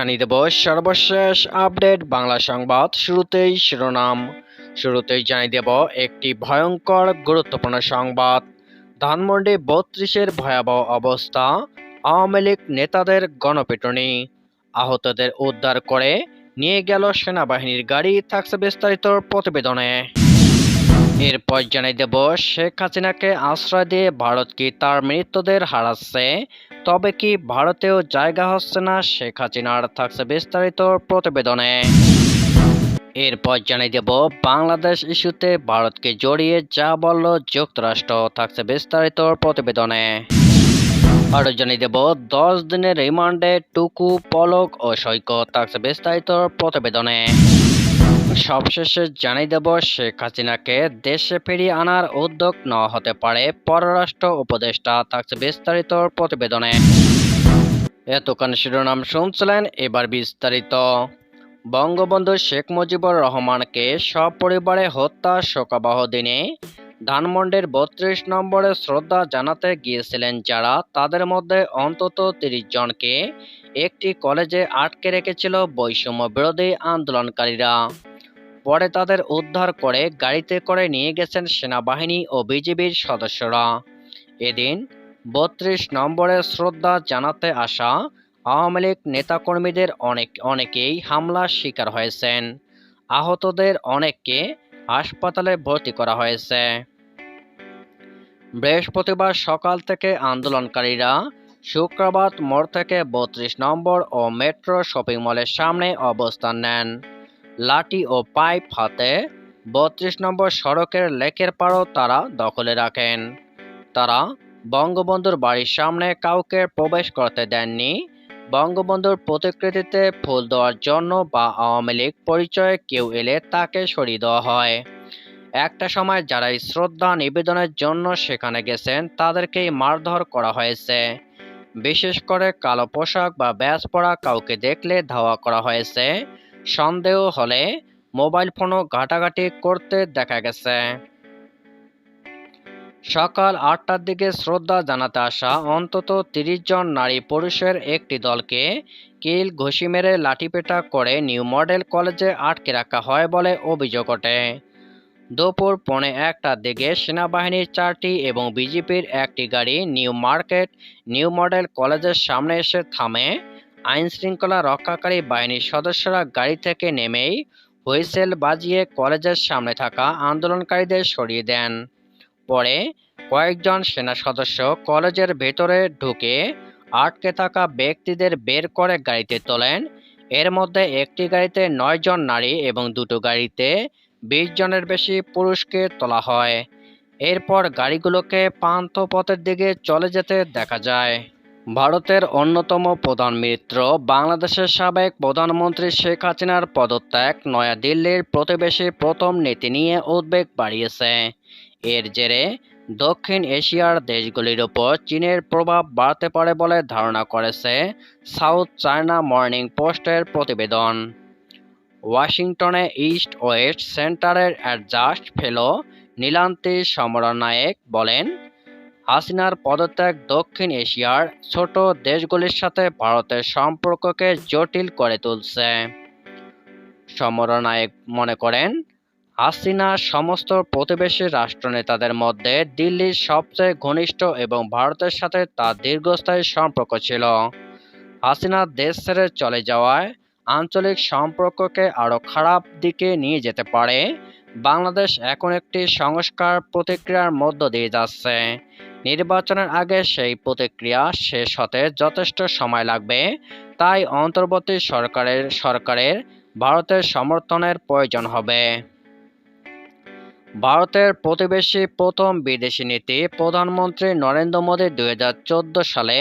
জানিয়ে দেব, সর্বশেষ আপডেট বাংলা সংবাদ শুরুতেই শিরোনাম। শুরুতেই জানিয়ে দেব, একটি ভয়ঙ্কর গুরুত্বপূর্ণ সংবাদ। ধানমন্ডি বত্রিশের ভয়াবহ অবস্থা, আওয়ামী লীগ নেতাদের গণপিটুনি। আহতদের উদ্ধার করে নিয়ে গেল সেনাবাহিনীর গাড়ি, থাকছে বিস্তারিত প্রতিবেদনে। এরপর জানিয়ে দেব, শেখ হাসিনাকে আশ্রয় দিয়ে ভারত কি তার মৃত্যুদের হারাচ্ছে? তবে কি ভারতেও জায়গা হচ্ছে না? শেখ হাসিনার থাকছে বিস্তারিত প্রতিবেদনে। এরপর জানিয়ে দেব, বাংলাদেশ ইস্যুতে ভারতকে জড়িয়ে যা বলল যুক্তরাষ্ট্র, থাকছে বিস্তারিত প্রতিবেদনে। আরও জানিয়ে দেব, দশ দিনের রিমান্ডে টুকু পলক ও সৈকত, থাকছে বিস্তারিত প্রতিবেদনে। সবশেষে জানিয়ে দেব, শেখ হাসিনাকে দেশে ফিরিয়ে আনার উদ্যোগ নেওয়া হতে পারে পররাষ্ট্র উপদেষ্টা, থাকছে বিস্তারিত প্রতিবেদনে। এতক্ষণ শিরোনাম শুনছিলেন এবার বিস্তারিত। বঙ্গবন্ধু শেখ মুজিবুর রহমানকে সপরিবারে হত্যা শোকাবহ দিনে ধানমন্ডির বত্রিশ নম্বরে শ্রদ্ধা জানাতে গিয়েছিলেন যারা, তাদের মধ্যে অন্তত তিরিশ জনকে একটি কলেজে আটকে রেখেছিল বৈষম্য বিরোধী আন্দোলনকারীরা। পরে তাদের উদ্ধার করে গাড়িতে করে নিয়ে গেছেন সেনাবাহিনী ও বিজিবির সদস্যরা। এদিন বত্রিশ নম্বরে শ্রদ্ধা জানাতে আসা আওয়ামী লীগ নেতাকর্মীদের অনেক অনেকেই হামলার শিকার হয়েছেন। আহতদের অনেককে হাসপাতালে ভর্তি করা হয়েছে। বৃহস্পতিবার সকাল থেকে আন্দোলনকারীরা শুক্রবার মোড় থেকে বত্রিশ নম্বর ও মেট্রো শপিং মলের সামনে অবস্থান নেন। লাঠি ও পাইপ হাতে বত্রিশ নম্বর সড়কের লেকের পাড়ও তারা দখলে রাখেন। তারা বঙ্গবন্ধুর বাড়ির সামনে কাউকে প্রবেশ করতে দেননি। বঙ্গবন্ধুর প্রতিকৃতিতে ফুল দেওয়ার জন্য বা আওয়ামী লীগ পরিচয়ে কেউ এলে তাকে সরিয়ে দেওয়া হয়। একটা সময় যারা শ্রদ্ধা নিবেদনের জন্য সেখানে গেছেন, তাদেরকেই মারধর করা হয়েছে। বিশেষ করে কালো পোশাক বা ব্যাস পরা কাউকে দেখলে ধাওয়া করা হয়েছে। সন্দেহ হলে মোবাইল ফোনও ঘাটাঘাটি করতে দেখা গেছে। সকাল আটটার দিকে শ্রদ্ধা জানাতে আসা অন্তত তিরিশ জন নারী পুরুষের একটি দলকে কিল ঘুষি মেরে লাঠিপেটা করে নিউ মডেল কলেজে আটকে রাখা হয় বলে অভিযোগ ওঠে। দুপুর পৌনে একটার দিকে সেনাবাহিনীর চারটি এবং বিজেপির একটি গাড়ি নিউ মার্কেট, নিউ মডেল কলেজের সামনে এসে থামে। আইন শৃঙ্খলা রক্ষাকারী বাহিনীর সদস্যরা গাড়ি থেকে নেমেই হুইসেল বাজিয়ে কলেজের সামনে থাকা আন্দোলনকারীদের সরিয়ে দেন। পরে কয়েকজন সেনা সদস্য কলেজের ভেতরে ঢুকে আটকে থাকা ব্যক্তিদের বের করে গাড়িতে তোলেন। এর মধ্যে একটি গাড়িতে নয় জন নারী এবং দুটো গাড়িতে বিশ জনের বেশি পুরুষকে তোলা হয়। এরপর গাড়িগুলোকে পান্থপথের দিকে চলে যেতে দেখা যায়। ভারতের অন্যতম প্রধান মিত্র, বাংলাদেশের সাবেক প্রধানমন্ত্রী শেখ হাসিনার পদত্যাগ নয়াদিল্লির প্রতিবেশী প্রথম নীতি নিয়ে উদ্বেগ বাড়িয়েছে। এর জেরে দক্ষিণ এশিয়ার দেশগুলির উপর চীনের প্রভাব বাড়তে পারে বলে ধারণা করেছে সাউথ চায়না মর্নিং পোস্টের প্রতিবেদন। ওয়াশিংটনে ইস্ট ওয়েস্ট সেন্টারের অ্যাডজাস্ট ফেলো নীলান্তি সমরনায়েক বলেন হাসিনার পদত্যাগ দক্ষিণ এশিয়ার ছোট দেশগুলির সাথে ভারতের সম্পর্ককে জটিল করে তুলছে। সমরনায়েক মনে করেন, হাসিনা সমস্ত প্রতিবেশী রাষ্ট্রনেতাদের মধ্যে দিল্লির সবচেয়ে ঘনিষ্ঠ এবং ভারতের সাথে তার দীর্ঘস্থায়ী সম্পর্ক ছিল। হাসিনা দেশ ছেড়ে চলে যাওয়ায় আঞ্চলিক সম্পর্ককে আরও খারাপ দিকে নিয়ে যেতে পারে। বাংলাদেশ এখন একটি সংস্কার প্রতিক্রিয়ার মধ্য দিয়ে যাচ্ছে। নির্বাচনের আগে সেই প্রতিক্রিয়া শেষ হতে যথেষ্ট সময় লাগবে। তাই অন্তর্বর্তী সরকারের সরকারের, ভারতের সমর্থনের প্রয়োজন হবে। ভারতের প্রতিবেশী প্রথম বিদেশি নীতি প্রধানমন্ত্রী নরেন্দ্র মোদী দুই হাজার চোদ্দ সালে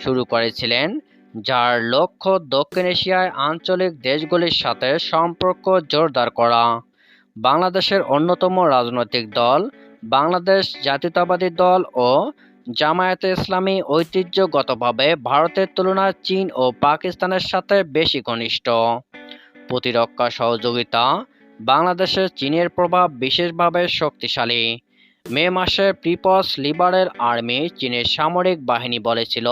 শুরু করেছিলেন, যার লক্ষ্য দক্ষিণ এশিয়ায় আঞ্চলিক দেশগুলির সাথে সম্পর্ক জোরদার করা। বাংলাদেশের অন্যতম রাজনৈতিক দল বাংলাদেশ জাতীয়তাবাদী দল ও জামায়াতে ইসলামী ঐতিহ্যগতভাবে ভারতের তুলনায় চীন ও পাকিস্তানের সাথে বেশি ঘনিষ্ঠ। প্রতিরক্ষা সহযোগিতা বাংলাদেশে চীনের প্রভাব বিশেষভাবে শক্তিশালী। মে মাসে পিপলস লিবারেল আর্মি চীনের সামরিক বাহিনী বলেছিল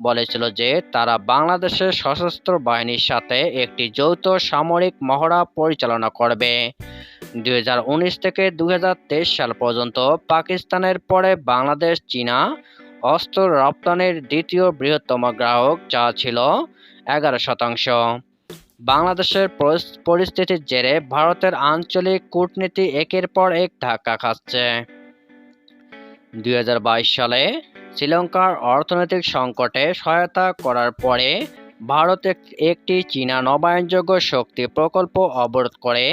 বলেছিল যে তারা বাংলাদেশের সশস্ত্র বাহিনীর সাথে একটি যৌথ সামরিক মহড়া পরিচালনা করবে। দু হাজার উনিশ থেকে দু হাজার তেইশ সাল পর্যন্ত পাকিস্তানের পরে বাংলাদেশ, চীনা, অস্ত্র রপ্তানির দ্বিতীয় বৃহত্তম গ্রাহক, যা ছিল এগারো শতাংশ। বাংলাদেশের পরিস্থিতির জেরে ভারতের আঞ্চলিক কূটনীতি একের পর এক ধাক্কা খাচ্ছে। দুই হাজার বাইশ সালে শ্রীলঙ্কার অর্থনৈতিক সংকটে সহায়তা করার পরে ভারত একটি চীনা নবায়নযোগ্য শক্তি প্রকল্প অবরোধ করে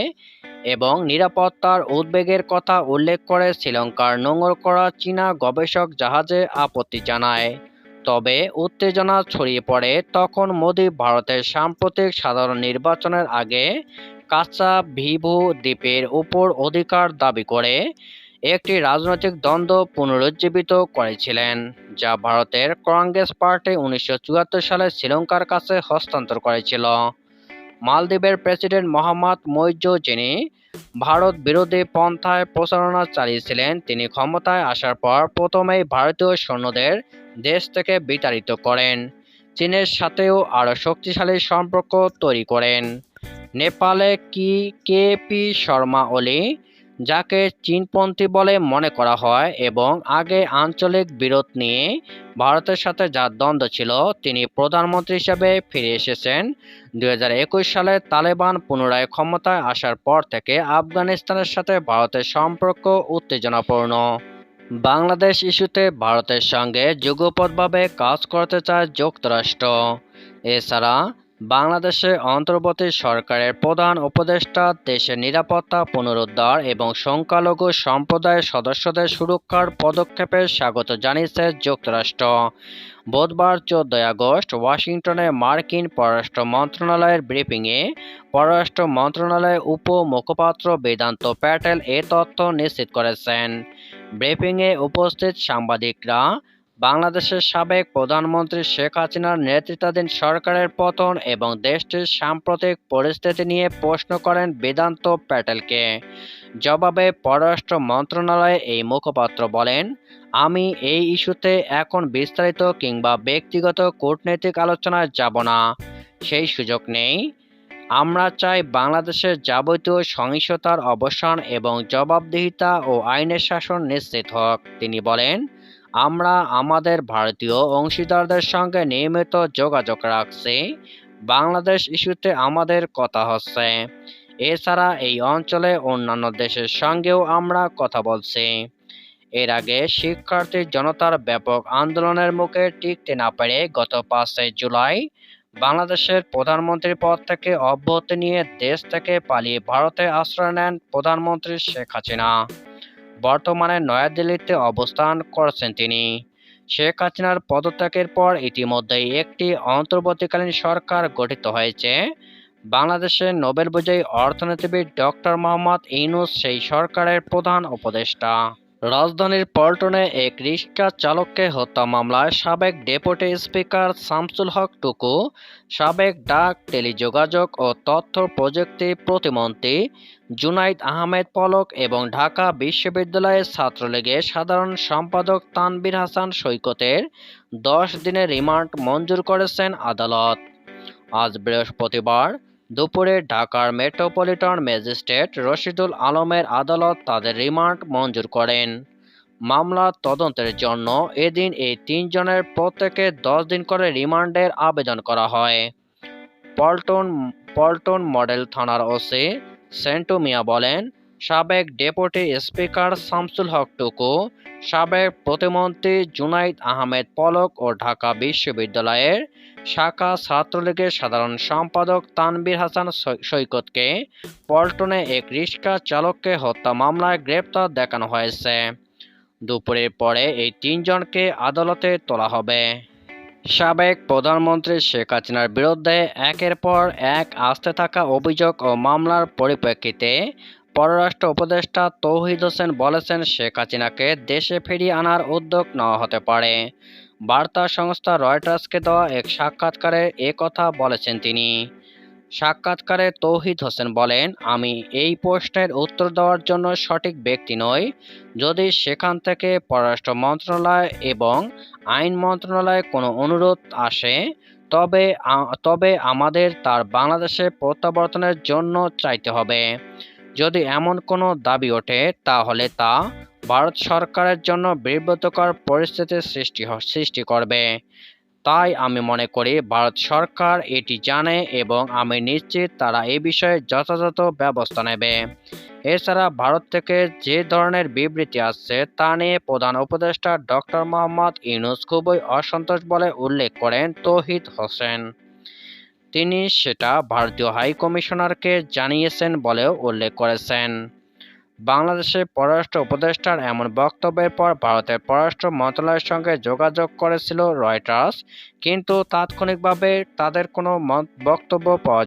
এবং নিরাপত্তার উদ্বেগের কথা উল্লেখ করে শ্রীলঙ্কার নোঙর করা চীনা গবেষক জাহাজে আপত্তি জানায়। তবে উত্তেজনা ছড়িয়ে পড়ে তখন মোদী ভারতের সাম্প্রতিক সাধারণ নির্বাচনের আগে কাঁচা ভিভু দ্বীপের উপর অধিকার দাবি করে একটি রাজনৈতিক দ্বন্দ্ব পুনরুজ্জীবিত করেছিলেন, যা ভারতের কংগ্রেস পার্টি উনিশশো চুয়াত্তর সালে শ্রীলঙ্কার কাছে হস্তান্তর করেছিল। মালদ্বীপের প্রেসিডেন্ট মোহাম্মদ মৈজু যিনি ভারত বিরোধী পন্থায় প্রচারণা চালিয়েছিলেন, তিনি ক্ষমতায় আসার পর প্রথমেই ভারতীয় সৈন্যদের দেশ থেকে বিতাড়িত করেন। চীনের সাথেও আরও শক্তিশালী সম্পর্ক তৈরি করেন। নেপালে কি কে পি শর্মা ওলি যাকে চীনপন্থী বলে মনে করা হয় এবং আগে আঞ্চলিক বিরোধ নিয়ে ভারতের সাথে যার দ্বন্দ্ব ছিল, তিনি প্রধানমন্ত্রী হিসেবে ফিরে এসেছেন। দু হাজার একুশ সালে তালেবান পুনরায় ক্ষমতায় আসার পর থেকে আফগানিস্তানের সাথে ভারতের সম্পর্ক উত্তেজনাপূর্ণ। বাংলাদেশ ইস্যুতে ভারতের সঙ্গে যুগপৎভাবে কাজ করতে চায় যুক্তরাষ্ট্র। এছাড়া বাংলাদেশে অন্তর্বর্তী সরকারের প্রধান উপদেষ্টা দেশের নিরাপত্তা, পুনরুদ্ধার এবং সংখ্যালঘু সম্প্রদায়ের সদস্যদের সুরক্ষার পদক্ষেপে স্বাগত জানিয়েছে যুক্তরাষ্ট্র। বুধবার চোদ্দই আগস্ট ওয়াশিংটনে মার্কিন পররাষ্ট্র মন্ত্রণালয়ের ব্রিফিংয়ে পররাষ্ট্র মন্ত্রণালয়ের উপ মুখপাত্র বেদান্ত প্যাটেল এ তথ্য নিশ্চিত করেছেন। ব্রিফিংয়ে উপস্থিত সাংবাদিকরা বাংলাদেশের সাবেক প্রধানমন্ত্রী শেখ হাসিনার নেতৃত্বাধীন সরকারের পতন এবং দেশটির সাম্প্রতিক পরিস্থিতি নিয়ে প্রশ্ন করেন বেদান্ত প্যাটেলকে। জবাবে পররাষ্ট্র মন্ত্রণালয়ে এই মুখপাত্র বলেন, আমি এই ইস্যুতে এখন বিস্তারিত কিংবা ব্যক্তিগত কূটনৈতিক আলোচনায় যাব না। সেই সুযোগ নেই। আমরা চাই বাংলাদেশের যাবতীয় সহিংসতার অবসান এবং জবাবদিহিতা ও আইনের শাসন নিশ্চিত হোক। তিনি বলেন আমরা আমাদের ভারতীয় অংশীদারদের সঙ্গে নিয়মিত যোগাযোগ রাখছি। বাংলাদেশ ইস্যুতে আমাদের কথা হচ্ছে। এছাড়া এই অঞ্চলে অন্যান্য দেশের সঙ্গেও আমরা কথা বলছি। এর আগে শিক্ষার্থী জনতার ব্যাপক আন্দোলনের মুখে টিকতে না পেরে গত পাঁচই জুলাই বাংলাদেশের প্রধানমন্ত্রী পদ থেকে অব্যাহতি নিয়ে দেশ থেকে পালিয়ে ভারতে আশ্রয় নেন প্রধানমন্ত্রী শেখ হাসিনা। বর্তমানে নয়াদিল্লিতে অবস্থান করছেন তিনি। শেখ হাসিনার পদত্যাগের পর ইতিমধ্যেই একটি অন্তর্বর্তীকালীন সরকার গঠিত হয়েছে। বাংলাদেশের নোবেল বিজয়ী অর্থনীতিবিদ ডক্টর মোহাম্মদ ইউনুস সেই সরকারের প্রধান উপদেষ্টা। রাজধানীর পল্টনে এক রিক্সা চালককে হত্যা মামলায় সাবেক ডেপুটি স্পিকার শামসুল হক টুকু, সাবেক ডাক, টেলিযোগাযোগ ও তথ্য প্রযুক্তি প্রতিমন্ত্রী জুনাইদ আহমেদ পলক এবং ঢাকা বিশ্ববিদ্যালয়ের ছাত্রলীগের সাধারণ সম্পাদক তানবির হাসান সৈকতের দশ দিনের রিমান্ড মঞ্জুর করেছেন আদালত। আজ বৃহস্পতিবার দুপুরে ঢাকার মেট্রোপলিটন ম্যাজিস্ট্রেট রশিদুল আলমের আদালত তাদের রিমান্ড মঞ্জুর করেন। মামলার তদন্তের জন্য এদিন এই তিনজনের প্রত্যেকে দশ দিন করে রিমান্ডের আবেদন করা হয়। পল্টন পল্টন মডেল থানার ওসি সেন্টু মিয়া বলেন সাবেক ডেপুটি স্পিকার শামসুল হক টুকু, সাবেক প্রতিমন্ত্রী জুনাইদ আহমেদ পলক ও ঢাকা বিশ্ববিদ্যালয়ের শাখা ছাত্রলীগের সাধারণ সম্পাদক তানবীর হাসান সৈকতকে পল্টনে এক রিক্সা চালককে হত্যা মামলায় গ্রেপ্তার দেখানো হয়েছে। দুপুরের পরে এই তিনজনকে আদালতে তোলা হবে। সাবেক প্রধানমন্ত্রী শেখ হাসিনার বিরুদ্ধে একের পর এক আসতে থাকা অভিযোগ ও মামলার পরিপ্রেক্ষিতে পররাষ্ট্র উপদেষ্টা তৌহিদ হোসেন বলেছেন শেখ হাসিনাকে দেশে ফিরিয়ে আনার উদ্যোগ নেওয়া হতে পারে। বার্তা সংস্থা রয়টার্সকে দেওয়া এক সাক্ষাৎকারে এ কথা বলেছেন তিনি। সাক্ষাৎকারে তৌহিদ হোসেন বলেন, আমি এই প্রশ্নের উত্তর দেওয়ার জন্য সঠিক ব্যক্তি নই। যদি সেখান থেকে পররাষ্ট্র মন্ত্রণালয় এবং আইন মন্ত্রণালয়ে কোনো অনুরোধ আসে, তবে তবে আমাদের তার বাংলাদেশে প্রত্যাবর্তনের জন্য চাইতে হবে। যদি এমন কোনো দাবি ওঠে, তাহলে তা ভারত সরকারের জন্য বিব্রতকর পরিস্থিতির সৃষ্টি সৃষ্টি করবে। তাই আমি মনে করি ভারত সরকার এটি জানে এবং আমি নিশ্চিত তারা এ বিষয়ে যথাযথ ব্যবস্থা নেবে। এছাড়া ভারত থেকে যে ধরনের বিবৃতি আসছে, তা নিয়ে প্রধান উপদেষ্টা ডক্টর মোহাম্মদ ইউনুস খুবই অসন্তোষ বলে উল্লেখ করেন তৌহিদ হোসেন। তিনি সেটা ভারতীয় হাই কমিশনারকে জানিয়েছেন বলেও উল্লেখ করেছেন। বাংলাদেশের পররাষ্ট্র উপদেষ্টার এমন বক্তব্যের পর ভারতের পররাষ্ট্র মন্ত্রণালয়ের সঙ্গে যোগাযোগ করেছিল রয়টার্স, কিন্তু তাৎক্ষণিকভাবে তাদের কোনো বক্তব্য পাওয়া